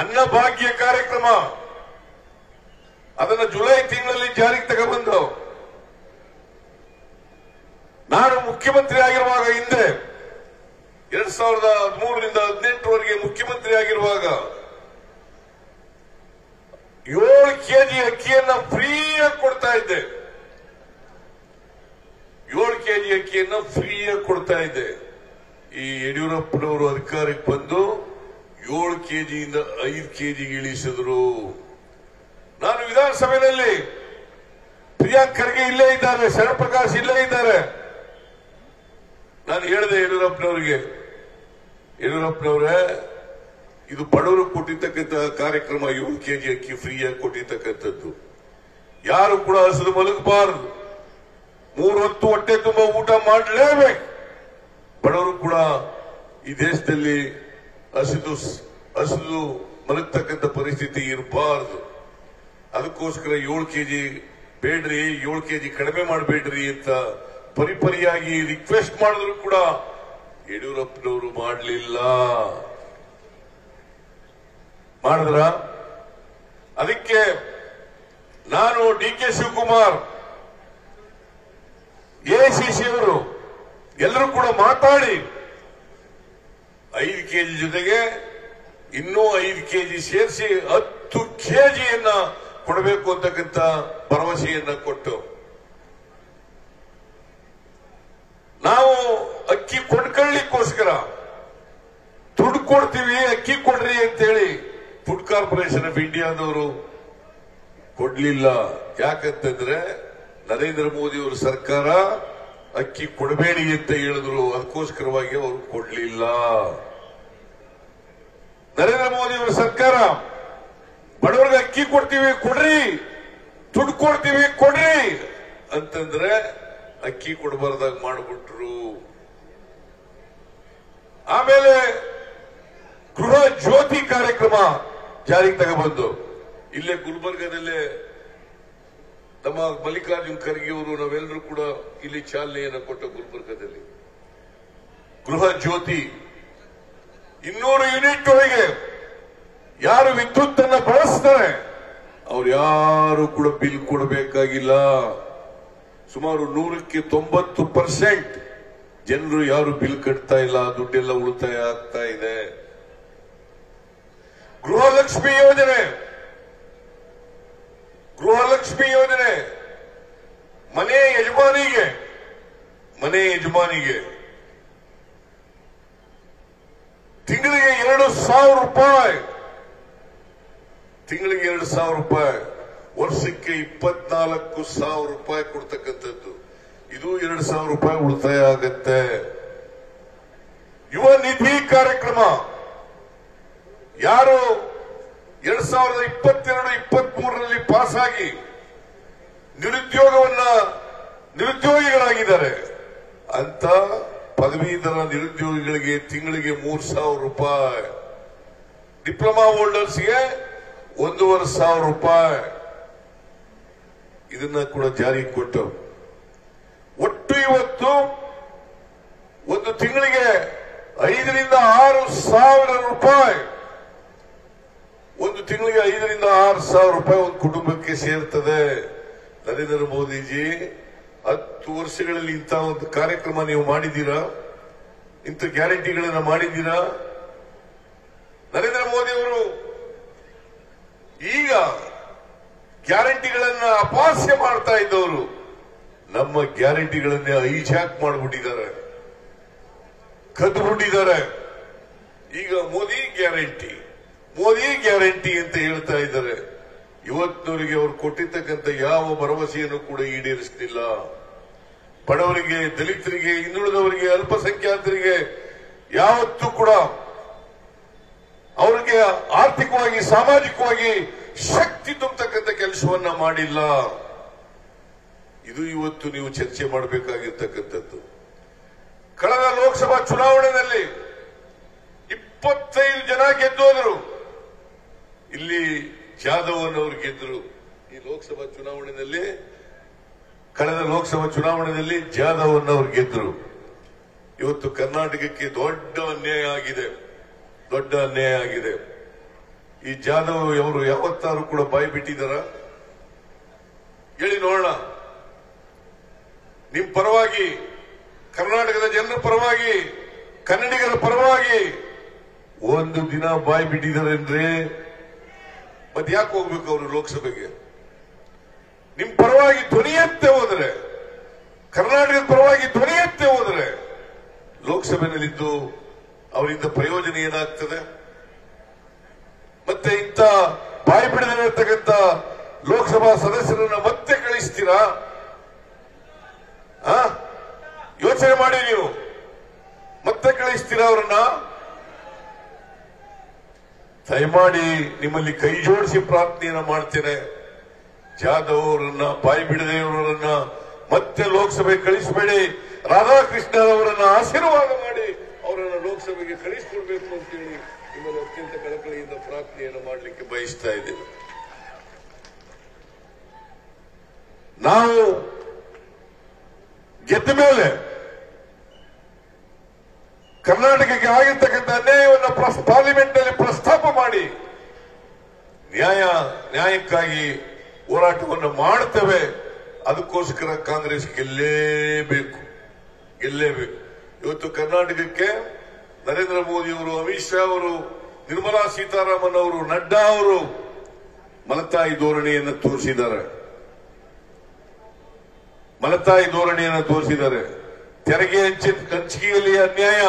ಅನ್ನಭಾಗ್ಯ ಕಾರ್ಯಕ್ರಮ. ಅದನ್ನ ಜುಲೈ ತಿಂಗಳಲ್ಲಿ ಜಾರಿಗೆ ತಗೊಂಡ್ಬಂದು ನಾನು ಮುಖ್ಯಮಂತ್ರಿ ಆಗಿರುವಾಗ ಹಿಂದೆ, ಎರಡ್ ಸಾವಿರದ ಹದಿಮೂರರಿಂದ ಹದಿನೆಂಟರವರೆಗೆ ಮುಖ್ಯಮಂತ್ರಿ ಆಗಿರುವಾಗ, ಏಳು ಕೆಜಿ ಅಕ್ಕಿಯನ್ನ ಫ್ರೀಯಾಗಿ ಕೊಡ್ತಾ ಇದ್ದೆ. ಏಳು ಕೆಜಿ ಅಕ್ಕಿಯನ್ನ ಫ್ರೀಯಾಗಿ ಕೊಡ್ತಾ ಇದ್ದೆ. ಈ ಯಡಿಯೂರಪ್ಪನವರು ಅಧಿಕಾರಕ್ಕೆ ಬಂದು ಏಳು ಕೆಜಿಯಿಂದ ಐದು ಕೆಜಿಗೆ ಇಳಿಸಿದ್ರು. ನಾನು ವಿಧಾನಸಭೆಯಲ್ಲಿ ಪ್ರಿಯಾಂಕ್ ಖರ್ಗೆ ಇಲ್ಲೇ ಇದ್ದಾರೆ ಶರಣ್ ಪ್ರಕಾಶ್ ಇಲ್ಲೇ ಇದ್ದಾರೆ. ನಾನು ಹೇಳಿದೆ ಯಡಿಯೂರಪ್ಪನವರಿಗೆ, ಯಡಿಯೂರಪ್ಪನವರೇ, ಇದು ಬಡವರು ಕೊಟ್ಟಿರ್ತಕ್ಕಂಥ ಕಾರ್ಯಕ್ರಮ ಏಳು ಕೆಜಿ ಅಕ್ಕಿ ಫ್ರೀಯಾಗಿ ಕೊಟ್ಟಿರ್ತಕ್ಕಂಥದ್ದು. ಯಾರು ಕೂಡ ಹಸಿದು ಮಲಗಬಾರದು. ಮೂರು ಹೊತ್ತು ಹೊಟ್ಟೆ ತುಂಬ ಊಟ ಮಾಡಲೇಬೇಕು. ಬಡವರು ಕೂಡ ಈ ದೇಶದಲ್ಲಿ ಹಸಿದು ಹಸಿದು ಮಲಗ್ತಕ್ಕಂಥ ಪರಿಸ್ಥಿತಿ ಇರಬಾರದು. ಅದಕ್ಕೋಸ್ಕರ ಏಳು ಕೆಜಿ ಬೇಡ್ರಿ, ಏಳು ಕೆಜಿ ಕಡಿಮೆ ಮಾಡಬೇಡ್ರಿ ಅಂತ ಪರಿಪರಿಯಾಗಿ ರಿಕ್ವೆಸ್ಟ್ ಮಾಡಿದ್ರು ಕೂಡ ಯಡಿಯೂರಪ್ಪನವರು ಮಾಡಲಿಲ್ಲ. ಮಾಡಿದ್ರ? ಅದಕ್ಕೆ ನಾನು ಡಿ ಕೆ ಶಿವಕುಮಾರ್ ಎಐಸಿಸಿ ಅವರು ಎಲ್ಲರೂ ಕೂಡ ಮಾತಾಡಿ ಐದು ಕೆಜಿ ಜೊತೆಗೆ ಇನ್ನೂ ಐದು ಕೆಜಿ ಸೇರಿಸಿ ಹತ್ತು ಕೆಜಿಯನ್ನ ಕೊಡಬೇಕು ಅಂತಕ್ಕಂಥ ಭರವಸೆಯನ್ನ ಕೊಟ್ಟು. ನಾವು ಅಕ್ಕಿ ಕೊಂಡ್ಕೊಳ್ಳಿಕ್ಕೋಸ್ಕರ ದುಡ್ಡು ಕೊಡ್ತೀವಿ, ಅಕ್ಕಿ ಕೊಡ್ರಿ ಅಂತೇಳಿ ಫುಡ್ ಕಾರ್ಪೊರೇಷನ್ ಆಫ್ ಇಂಡಿಯಾದವರು ಕೊಡ್ಲಿಲ್ಲ. ಯಾಕಂತಂದ್ರೆ ನರೇಂದ್ರ ಮೋದಿ ಅವರ ಸರ್ಕಾರ ಅಕ್ಕಿ ಕೊಡಬೇಡಿ ಅಂತ ಹೇಳಿದ್ರು, ಅದಕ್ಕೋಸ್ಕರವಾಗಿ ಅವರು ಕೊಡ್ಲಿಲ್ಲ. ನರೇಂದ್ರ ಮೋದಿ ಅವರ ಸರ್ಕಾರ, ಬಡವರಿಗೆ ಅಕ್ಕಿ ಕೊಡ್ತೀವಿ, ಕೊಡ್ರಿ. ದುಡ್ಡು ಕೊಡ್ತೀವಿ, ಕೊಡ್ರಿ. ಅಂತಂದ್ರೆ ಅಕ್ಕಿ ಕೊಡಬಾರ್ದಾಗ ಮಾಡಿಬಿಟ್ರು. ಆಮೇಲೆ ಗೃಹ ಜ್ಯೋತಿ ಕಾರ್ಯಕ್ರಮ ಜಾರಿಗೆ ತಗೊಬಂದು, ಇಲ್ಲೇ ಗುಲ್ಬರ್ಗದಲ್ಲೇ ನಮ್ಮ ಮಲ್ಲಿಕಾರ್ಜುನ್ ಖರ್ಗೆ ಅವರು ನಾವೆಲ್ಲರೂ ಕೂಡ ಇಲ್ಲಿ ಚಾಲನೆಯನ್ನು ಕೊಟ್ಟ ಗುಲ್ಬರ್ಗದಲ್ಲಿ. ಗೃಹ ಜ್ಯೋತಿ, ಇನ್ನೂರು ಯೂನಿಟ್ ಒಳಗೆ ಯಾರು ವಿದ್ಯುತ್ ಅನ್ನ ಬಳಸ್ತಾರೆ, ಅವ್ರು ಯಾರು ಕೂಡ ಬಿಲ್ ಕೊಡಬೇಕಾಗಿಲ್ಲ. ಸುಮಾರು ನೂರಕ್ಕೆ ತೊಂಬತ್ತು ಪರ್ಸೆಂಟ್ ಜನರು ಯಾರು ಬಿಲ್ ಕಟ್ತಾ ಇಲ್ಲ, ದುಡ್ಡೆಲ್ಲ ಉಳಿತಾಯ ಆಗ್ತಾ ಇದೆ. ಗೃಹಲಕ್ಷ್ಮಿ ಯೋಜನೆ. ಗೃಹಲಕ್ಷ್ಮಿ ಯೋಜನೆ. ಮನೆ ಯಜಮಾನಿಗೆ. ಮನೆ ಯಜಮಾನಿಗೆ. ತಿಂಗಳಿಗೆ ಎರಡು ಸಾವಿರ ರೂಪಾಯಿ. ತಿಂಗಳಿಗೆ ಎರಡು ಸಾವಿರ ರೂಪಾಯಿ. ವರ್ಷಕ್ಕೆ ಇಪ್ಪತ್ನಾಲ್ಕು ಸಾವಿರ ರೂಪಾಯಿ ಕೊಡ್ತಕ್ಕಂಥದ್ದು. ಇದು ಎರಡು ಸಾವಿರ ರೂಪಾಯಿ ಉಳಿತಾಯ ಆಗತ್ತೆ. ಯುವ ನಿಧಿ ಕಾರ್ಯಕ್ರಮ. ಯಾರು ಎರಡ್ ಸಾವಿರದ ಇಪ್ಪತ್ತೆರಡು ಇಪ್ಪತ್ತ್ ಮೂರರಲ್ಲಿ ಪಾಸ್ ಆಗಿ ನಿರುದ್ಯೋಗವನ್ನ ನಿರುದ್ಯೋಗಿಗಳಾಗಿದ್ದಾರೆ. ಅಂತ ಪದವೀಧರ ನಿರುದ್ಯೋಗಿಗಳಿಗೆ ತಿಂಗಳಿಗೆ ಮೂರು ಸಾವಿರ ರೂಪಾಯಿ. ಡಿಪ್ಲೊಮಾ ಹೋಲ್ಡರ್ಸ್ಗೆ ಒಂದೂವರೆ ಸಾವಿರ ರೂಪಾಯಿ. ಇದನ್ನ ಕೂಡ ಜಾರಿಗೆ ಕೊಟ್ಟು. ಒಟ್ಟು ಇವತ್ತು ಒಂದು ತಿಂಗಳಿಗೆ ಐದರಿಂದ ಆರು ಸಾವಿರ ರೂಪಾಯಿ. ತಿಂಗಳಿಗೆ ಐದರಿಂದ ಆರು ಸಾವಿರ ರೂಪಾಯಿ ಒಂದು ಕುಟುಂಬಕ್ಕೆ ಸೇರ್ತದೆ. ನರೇಂದ್ರ ಮೋದಿಜಿ, ಹತ್ತು ವರ್ಷಗಳಲ್ಲಿ ಇಂಥ ಒಂದು ಕಾರ್ಯಕ್ರಮ ನೀವು ಮಾಡಿದ್ದೀರಾ? ಇಂಥ ಗ್ಯಾರಂಟಿಗಳನ್ನ ಮಾಡಿದ್ದೀರಾ? ನರೇಂದ್ರ ಮೋದಿ ಅವರು ಈಗ ಗ್ಯಾರಂಟಿಗಳನ್ನ ಅಪಾಸ್ಯ ಮಾಡ್ತಾ ಇದ್ದವರು. ನಮ್ಮ ಗ್ಯಾರಂಟಿಗಳನ್ನೇ ಐಜಾಕ್ ಮಾಡಿಬಿಟ್ಟಿದ್ದಾರೆ. ಕದ್ದುಬಿಟ್ಟಿದ್ದಾರೆ ಈಗ ಮೋದಿ ಗ್ಯಾರಂಟಿ. ಮೋದಿ ಗ್ಯಾರಂಟಿ ಅಂತ ಹೇಳ್ತಾ ಇದ್ದಾರೆ. ಇವತ್ತಿನವರಿಗೆ ಅವರು ಕೊಟ್ಟಿರ್ತಕ್ಕಂಥ ಯಾವ ಭರವಸೆಯನ್ನು ಕೂಡ ಈಡೇರಿಸಲಿಲ್ಲ ಬಡವರಿಗೆ, ದಲಿತರಿಗೆ, ಹಿಂದುಳಿದವರಿಗೆ, ಅಲ್ಪಸಂಖ್ಯಾತರಿಗೆ ಯಾವತ್ತೂ ಕೂಡ ಅವರಿಗೆ ಆರ್ಥಿಕವಾಗಿ, ಸಾಮಾಜಿಕವಾಗಿ ಶಕ್ತಿ ತುಂಬತಕ್ಕಂಥ ಕೆಲಸವನ್ನ ಮಾಡಿಲ್ಲ. ಇದು ಇವತ್ತು ನೀವು ಚರ್ಚೆ ಮಾಡಬೇಕಾಗಿರ್ತಕ್ಕಂಥದ್ದು. ಕಳೆದ ಲೋಕಸಭಾ ಚುನಾವಣೆಯಲ್ಲಿ ಇಪ್ಪತ್ತೈದು ಜನ ಗೆದ್ದೋದ್ರು. ಇಲ್ಲಿ ಜಾಧವ್ ಅನ್ನೋರು ಗೆದ್ರು. ಈ ಲೋಕಸಭಾ ಚುನಾವಣೆಯಲ್ಲಿ, ಕಳೆದ ಲೋಕಸಭಾ ಚುನಾವಣೆಯಲ್ಲಿ ಜಾಧವ್ ಅನ್ನೋರು ಗೆದ್ರು. ಇವತ್ತು ಕರ್ನಾಟಕಕ್ಕೆ ದೊಡ್ಡ ಅನ್ಯಾಯ ಆಗಿದೆ. ದೊಡ್ಡ ಅನ್ಯಾಯ ಆಗಿದೆ. ಈ ಜಾಧವ್ ಅವರು ಯಾವತ್ತಾರು ಕೂಡ ಬಾಯಿ ಬಿಟ್ಟಿದಾರ ಹೇಳಿ ನೋಡೋಣ. ನಿಮ್ ಪರವಾಗಿ, ಕರ್ನಾಟಕದ ಜನರ ಪರವಾಗಿ, ಕನ್ನಡಿಗರ ಪರವಾಗಿ, ಒಂದು ದಿನ ಬಾಯಿ ಬಿಟ್ಟಿದ್ದಾರೆ ಅಂದ್ರೆ ಮತ್ತೆ ಯಾಕೆ ಹೋಗ್ಬೇಕು ಅವರು ಲೋಕಸಭೆಗೆ? ನಿಮ್ ಪರವಾಗಿ ಧ್ವನಿ ಎತ್ತೆ ಹೋದ್ರೆ, ಕರ್ನಾಟಕದ ಪರವಾಗಿ ಧ್ವನಿ ಎತ್ತೆ ಹೋದ್ರೆ ಲೋಕಸಭೆಯಲ್ಲಿದ್ದು ಅವರಿಂದ ಪ್ರಯೋಜನ ಏನಾಗ್ತದೆ? ಮತ್ತೆ ಇಂಥ ಬಾಯಿ ಬಿಡದಿರತಕ್ಕಂಥ ಲೋಕಸಭಾ ಸದಸ್ಯರನ್ನ ಮತ್ತೆ ಕಳಿಸ್ತೀರಾ? ಯೋಚನೆ ಮಾಡಿ ನೀವು. ಮತ್ತೆ ಕಳಿಸ್ತೀರಾ ಅವರನ್ನ? ದಯಮಾಡಿ ನಿಮ್ಮಲ್ಲಿ ಕೈ ಜೋಡಿಸಿ ಪ್ರಾರ್ಥನೆಯನ್ನ ಮಾಡ್ತೇನೆ. ಜಾಧವ್ ಅವರನ್ನ ಬಾಯಿ ಬಿಡದೆ ಅವರನ್ನ ಮತ್ತೆ ಲೋಕಸಭೆ ಕಳಿಸಬೇಡಿ. ರಾಧಾಕೃಷ್ಣ ಅವರನ್ನ ಆಶೀರ್ವಾದ ಮಾಡಿ ಅವರನ್ನ ಲೋಕಸಭೆಗೆ ಕಳಿಸಿಕೊಡ್ಬೇಕು ಅಂತೇಳಿ ನಿಮ್ಮಲ್ಲಿ ಅತ್ಯಂತ ಕಳಕಳಿಯಿಂದ ಪ್ರಾರ್ಥನೆಯನ್ನು ಮಾಡಲಿಕ್ಕೆ ಬಯಸ್ತಾ ಇದ್ದೇವೆ ನಾವು ಗೆದ್ದ ಮೇಲೆ ಕರ್ನಾಟಕಕ್ಕೆ ಆಗಿರ್ತಕ್ಕಂಥ ಅನ್ಯಾಯವನ್ನು ಪಾರ್ಲಿಮೆಂಟ್ ಪಾರ್ಲಿಮೆಂಟ್ನಲ್ಲಿ ನ್ಯಾಯ, ನ್ಯಾಯಕ್ಕಾಗಿ ಹೋರಾಟವನ್ನು ಮಾಡ್ತೇವೆ. ಅದಕ್ಕೋಸ್ಕರ ಕಾಂಗ್ರೆಸ್ ಗೆಲ್ಲೇಬೇಕು. ಗೆಲ್ಲೇಬೇಕು. ಇವತ್ತು ಕರ್ನಾಟಕಕ್ಕೆ ನರೇಂದ್ರ ಮೋದಿ ಅವರು, ಅಮಿತ್ ಶಾ ಅವರು, ನಿರ್ಮಲಾ ಸೀತಾರಾಮನ್ ಅವರು, ನಡ್ಡಾ ಅವರು ಮಲತಾಯಿ ಧೋರಣೆಯನ್ನು ತೋರಿಸಿದ್ದಾರೆ. ಮಲತಾಯಿ ಧೋರಣೆಯನ್ನು ತೋರಿಸಿದ್ದಾರೆ. ತೆರಿಗೆ ಹಂಚಿ- ಹಂಚಿಕೆಯಲ್ಲಿ ಅನ್ಯಾಯ.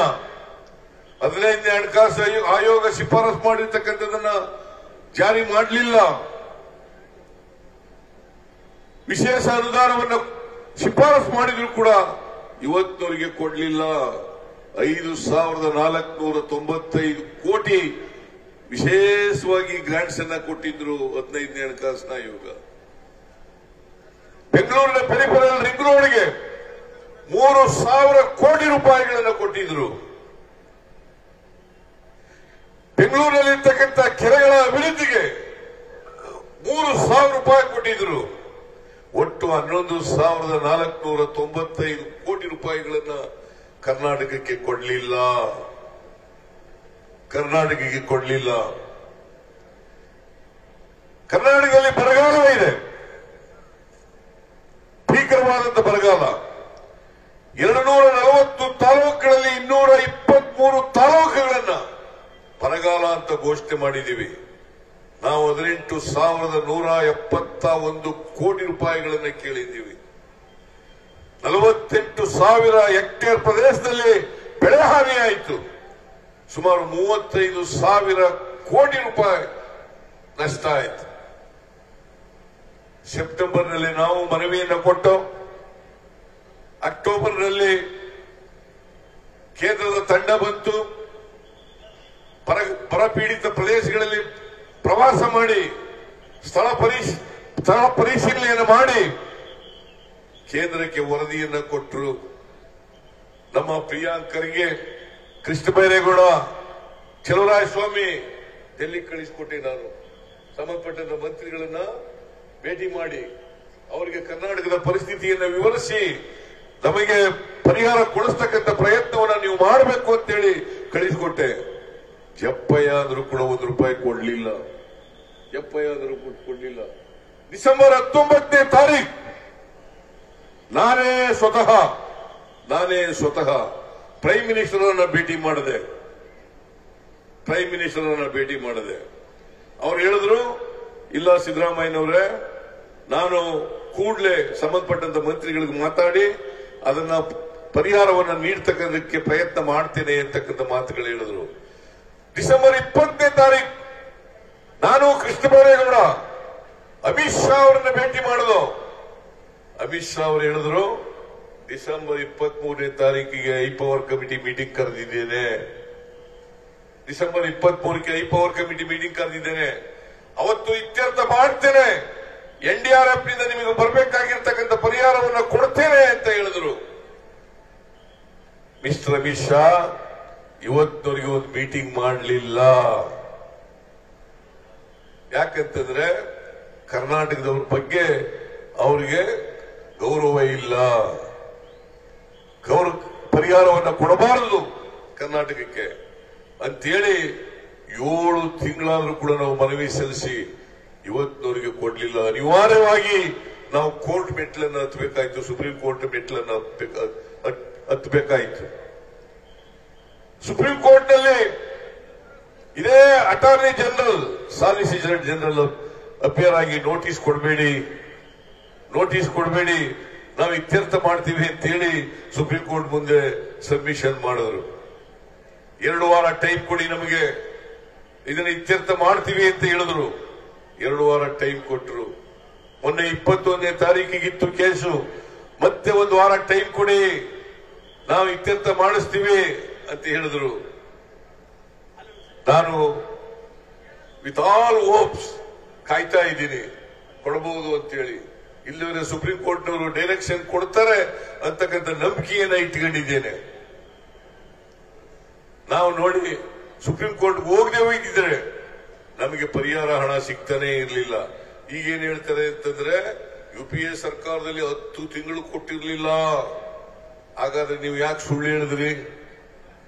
ಹದಿನೈದನೇ ಹಣಕಾಸು ಆಯೋ- ಆಯೋಗ ಶಿಫಾರಸು ಮಾಡಿರ್ತಕ್ಕಂಥದನ್ನ ಜಾರಿ ಮಾಡಲಿಲ್ಲ. ವಿಶೇಷ ಅನುದಾನವನ್ನು ಶಿಫಾರಸು ಮಾಡಿದ್ರು ಕೂಡ ಇವತ್ತಿನವರಿಗೆ ಕೊಡಲಿಲ್ಲ. ಐದು ಸಾವಿರದ ನಾಲ್ಕುನೂರ ತೊಂಬತ್ತೈದು ಕೋಟಿ ವಿಶೇಷವಾಗಿ ಗ್ರಾಂಟ್ಸ್ ಅನ್ನ ಕೊಟ್ಟಿದ್ರು ಹದಿನೈದನೇ ಹಣಕಾಸಿನ ಆಯೋಗ. ಬೆಂಗಳೂರಿನ ಪರಿಪರ ರಿಂಗ್ ರೋಡ್ಗೆ ಮೂರು ಸಾವಿರ ಕೋಟಿ ರೂಪಾಯಿಗಳನ್ನು ಕೊಟ್ಟಿದ್ರು. ಬೆಂಗಳೂರಿನಲ್ಲಿರ್ತಕ್ಕಂಥ ಕೆರೆಗಳ ಅಭಿವೃದ್ಧಿಗೆ ಮೂರು ಸಾವಿರ ರೂಪಾಯಿ ಕೊಟ್ಟಿದ್ರು. ಒಟ್ಟು ಹನ್ನೊಂದು ಸಾವಿರದ ನಾಲ್ಕುನೂರ ತೊಂಬತ್ತೈದು ಕೋಟಿ ರೂಪಾಯಿಗಳನ್ನ ಕರ್ನಾಟಕಕ್ಕೆ ಕೊಡಲಿಲ್ಲ. ಕರ್ನಾಟಕಕ್ಕೆ ಕೊಡಲಿಲ್ಲ. ಕರ್ನಾಟಕದಲ್ಲಿ ಬರಗಾಲ ಇದೆ. ಭೀಕರವಾದಂತ ಬರಗಾಲ ಎರಡು ನೂರ ನಲವತ್ತು ತಾಲೂಕುಗಳಲ್ಲಿ ಇನ್ನೂರ ಇಪ್ಪತ್ಮೂರು ತಾಲೂಕುಗಳನ್ನ ಬರಗಾಲ ಅಂತ ಘೋಷಣೆ ಮಾಡಿದ್ದೀವಿ. ನಾವು ಹದಿನೆಂಟು ಸಾವಿರದ ನೂರ ಎಪ್ಪತ್ತ ಒಂದು ಕೋಟಿ ರೂಪಾಯಿಗಳನ್ನು ಕೇಳಿದ್ದೀವಿ. ನಲವತ್ತೆಂಟು ಸಾವಿರ ಹೆಕ್ಟೇರ್ ಪ್ರದೇಶದಲ್ಲಿ ಬೆಳೆ ಹಾನಿಯಾಯಿತು ಸುಮಾರು ಮೂವತ್ತೈದು ಸಾವಿರ ಕೋಟಿ ರೂಪಾಯಿ ನಷ್ಟ ಆಯಿತು. ಸೆಪ್ಟೆಂಬರ್ನಲ್ಲಿ ನಾವು ಮನವಿಯನ್ನು ಕೊಟ್ಟು, ಅಕ್ಟೋಬರ್ನಲ್ಲಿ ಕೇಂದ್ರದ ತಂಡ ಬಂತು. ಬರ ಬರಪೀಡಿತ ಪ್ರದೇಶಗಳಲ್ಲಿ ಪ್ರವಾಸ ಮಾಡಿ, ಸ್ಥಳ ಪರಿಶ್, ಸ್ಥಳ ಪರಿಶೀಲನೆಯನ್ನು ಮಾಡಿ ಕೇಂದ್ರಕ್ಕೆ ವರದಿಯನ್ನು ಕೊಟ್ಟರು ನಮ್ಮ ಪ್ರಿಯಾಂಕರಿಗೆ ಕೃಷ್ಣ ಬೈರೇಗೌಡ ಚಲುವರಾಯ ಸ್ವಾಮಿ ಡೆಲ್ಲಿ ಕಳಿಸಿಕೊಟ್ಟೆ ನಾನು. ಸಂಬಂಧಪಟ್ಟಂತ ಮಂತ್ರಿಗಳನ್ನ ಭೇಟಿ ಮಾಡಿ, ಅವರಿಗೆ ಕರ್ನಾಟಕದ ಪರಿಸ್ಥಿತಿಯನ್ನು ವಿವರಿಸಿ, ನಮಗೆ ಪರಿಹಾರ ಕೊಡಿಸ್ತಕ್ಕಂಥ ಪ್ರಯತ್ನವನ್ನು ನೀವು ಮಾಡಬೇಕು ಅಂತೇಳಿ ಕಳಿಸಿಕೊಟ್ಟೆ. ಜಪ್ಪಯ್ಯ ಆದ್ರೂ ಕೂಡ ಒಂದು ರೂಪಾಯಿ ಕೊಡ್ಲಿಲ್ಲ. ಜಪ್ಪಯ್ಯ ಕೂಡ ಕೊಡ್ಲಿಲ್ಲ. ಡಿಸೆಂಬರ್ ಹತ್ತೊಂಬತ್ತನೇ ತಾರೀಕು ನಾನೇ ಸ್ವತಃ ನಾನೇ ಸ್ವತಃ ಪ್ರೈಮ್ ಮಿನಿಸ್ಟರ್ ಅನ್ನ ಭೇಟಿ ಮಾಡಿದೆ. ಪ್ರೈಮ್ ಮಿನಿಸ್ಟರ್ ಅನ್ನ ಭೇಟಿ ಮಾಡಿದೆ. ಅವ್ರು ಹೇಳಿದ್ರು, ಇಲ್ಲ ಸಿದ್ದರಾಮಯ್ಯನವರೇ, ನಾನು ಕೂಡಲೇ ಸಂಬಂಧಪಟ್ಟಂತ ಮಂತ್ರಿಗಳಿಗೆ ಮಾತಾಡಿ, ಅದನ್ನ ಪರಿಹಾರವನ್ನು ನೀಡ್ತಕ್ಕಂಥಕ್ಕೆ ಪ್ರಯತ್ನ ಮಾಡ್ತೇನೆ ಅಂತಕ್ಕಂಥ ಮಾತುಗಳು ಹೇಳಿದ್ರು. ಡಿಸೆಂಬರ್ ಇಪ್ಪತ್ತನೇ ತಾರೀಕು ನಾನು ಕೃಷ್ಣ ಬೈರೇಗೌಡ ಅಮಿತ್ ಶಾ ಅವರನ್ನ ಭೇಟಿ ಮಾಡಿದ್ರು ಅಮಿತ್ ಶಾ ಅವರು ಹೇಳಿದ್ರು, ಡಿಸೆಂಬರ್ ಇಪ್ಪತ್ತ್ ಮೂರನೇ ತಾರೀಕಿಗೆ ಐ ಪವರ್ ಕಮಿಟಿ ಮೀಟಿಂಗ್ ಕರೆದಿದ್ದೇನೆ. ಡಿಸೆಂಬರ್ ಇಪ್ಪತ್ತ್ ಮೂರಕ್ಕೆ ಐ ಪವರ್ ಕಮಿಟಿ ಮೀಟಿಂಗ್ ಕರೆದಿದ್ದೇನೆ. ಅವತ್ತು ಇತ್ಯರ್ಥ ಮಾಡ್ತೇನೆ. ಎನ್ ಡಿ ಆರ್ ಎಫ್ನಿಂದ ನಿಮಗೆ ಬರಬೇಕಾಗಿರ್ತಕ್ಕಂಥ ಪರಿಹಾರವನ್ನು ಕೊಡ್ತೇನೆ ಅಂತ ಹೇಳಿದ್ರು. ಮಿಸ್ಟರ್ ಅಮಿತ್ ಶಾ ಇವತ್ತಿನವರೆಗೆ ಒಂದು ಮೀಟಿಂಗ್ ಮಾಡಲಿಲ್ಲ. ಯಾಕಂತಂದ್ರೆ ಕರ್ನಾಟಕದವ್ರ ಬಗ್ಗೆ ಅವರಿಗೆ ಗೌರವ ಇಲ್ಲ. ಗೌರವ ಪರಿಹಾರವನ್ನು ಕೊಡಬಾರದು ಕರ್ನಾಟಕಕ್ಕೆ. ಅಂತೇಳಿ ಏಳು ತಿಂಗಳಾದ್ರೂ ಕೂಡ ನಾವು ಮನವಿ ಸಲ್ಲಿಸಿ ಇವತ್ತಿನವರಿಗೆ ಕೊಡ್ಲಿಲ್ಲ. ಅನಿವಾರ್ಯವಾಗಿ ನಾವು ಕೋರ್ಟ್ ಮೆಟ್ಲನ್ನು ಹತ್ತಬೇಕಾಯ್ತು ಸುಪ್ರೀಂ ಕೋರ್ಟ್ ಮೆಟ್ಲನ್ನು ಹತ್ಬೇಕ- ಹತ್- ಹತ್ಬೇಕಾಯ್ತು. ಸುಪ್ರೀಂ ಕೋರ್ಟ್ನಲ್ಲಿ ಇದೇ attorney general solicitor general appear ಆಗಿ ನೋಟಿಸ್ ಕೊಡಬೇಡಿ. ನೋಟಿಸ್ ಕೊಡಬೇಡಿ. ನಾವು ಇತ್ಯರ್ಥ ಮಾಡ್ತೀವಿ ಅಂತೇಳಿ ಸುಪ್ರೀಂ ಕೋರ್ಟ್ ಮುಂದೆ ಸಬ್ಮಿಷನ್ ಮಾಡಿದ್ರು. ಎರಡು ವಾರ ಟೈಮ್ ಕೊಡಿ ನಮಗೆ. ಇದನ್ನ ಇತ್ಯರ್ಥ ಮಾಡ್ತೀವಿ ಅಂತ ಹೇಳಿದ್ರು. ಎರಡು ವಾರ ಟೈಮ್ ಕೊಟ್ಟರು ಮೊನ್ನೆ ಇಪ್ಪತ್ತೊಂದನೇ ತಾರೀಕಿಗಿತ್ತು ಕೇಸು ಮತ್ತೆ ಒಂದು ವಾರ ಟೈಮ್ ಕೊಡಿ. ನಾವು ಇತ್ಯರ್ಥ ಮಾಡಿಸ್ತೀವಿ. ಅಂತ ಹೇಳಿದ್ರು. ನಾನು ವಿತ್ ಆಲ್ ಹೋಪ್ಸ್ ಕಾಯ್ತಾ ಇದ್ದೀನಿ. ಕೊಡಬಹುದು ಅಂತೇಳಿ. ಇಲ್ಲಿವರೆ ಸುಪ್ರೀಂ ಕೋರ್ಟ್ನವರು ಡೈರೆಕ್ಷನ್ ಕೊಡ್ತಾರೆ ಅಂತಕ್ಕಂಥ ನಂಬಿಕೆಯನ್ನ ಇಟ್ಕೊಂಡಿದ್ದೇನೆ. ನಾವು ನೋಡಿ, ಸುಪ್ರೀಂ ಕೋರ್ಟ್ ಹೋಗದೆ ಹೋಗಿದ್ರೆ ನಮಗೆ ಪರಿಹಾರ ಹಣ ಸಿಗ್ತಾನೆ ಇರಲಿಲ್ಲ. ಈಗೇನ್ ಹೇಳ್ತಾರೆ ಅಂತಂದ್ರೆ, ಯು ಪಿ ಎ ಸರ್ಕಾರದಲ್ಲಿ ಹತ್ತು ತಿಂಗಳು ಕೊಟ್ಟಿರಲಿಲ್ಲ. ಹಾಗಾದ್ರೆ ನೀವು ಯಾಕೆ ಸುಳ್ಳು ಹೇಳಿದ್ರಿ?